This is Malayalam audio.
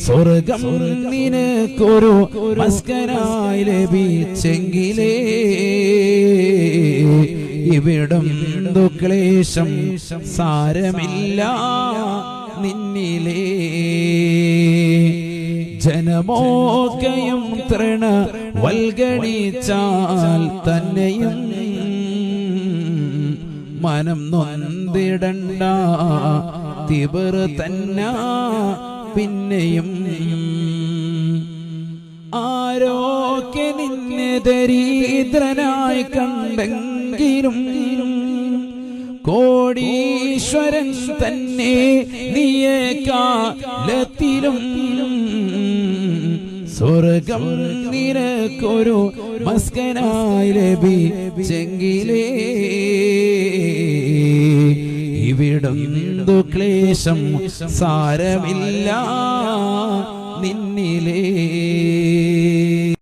സ്വർഗം നിനക്കൊരു മസ്കനായി ലഭിച്ചെങ്കിലേ ഇവിടം ദുക്ലേശം സാരമില്ല നിന്നിലേ. ജനമോക്കയും തൃണ വൽഗണിച്ചാൽ തന്നെയും മനം നൊന്തിടണ്ട തിബർ തന്ന പിന്നെയും ആരോക്കെ നിന്നെ ദരിദ്രനായി കണ്ടെങ്കിലും കോടീശ്വരൻ തന്നെ നീയെ കാലത്തിലും സ്വർഗം നിനക്കൊരു മസ്കനായി ലഭിച്ചെങ്കിലേ. ഇവിടം ക്ലേശം സാരമില്ല.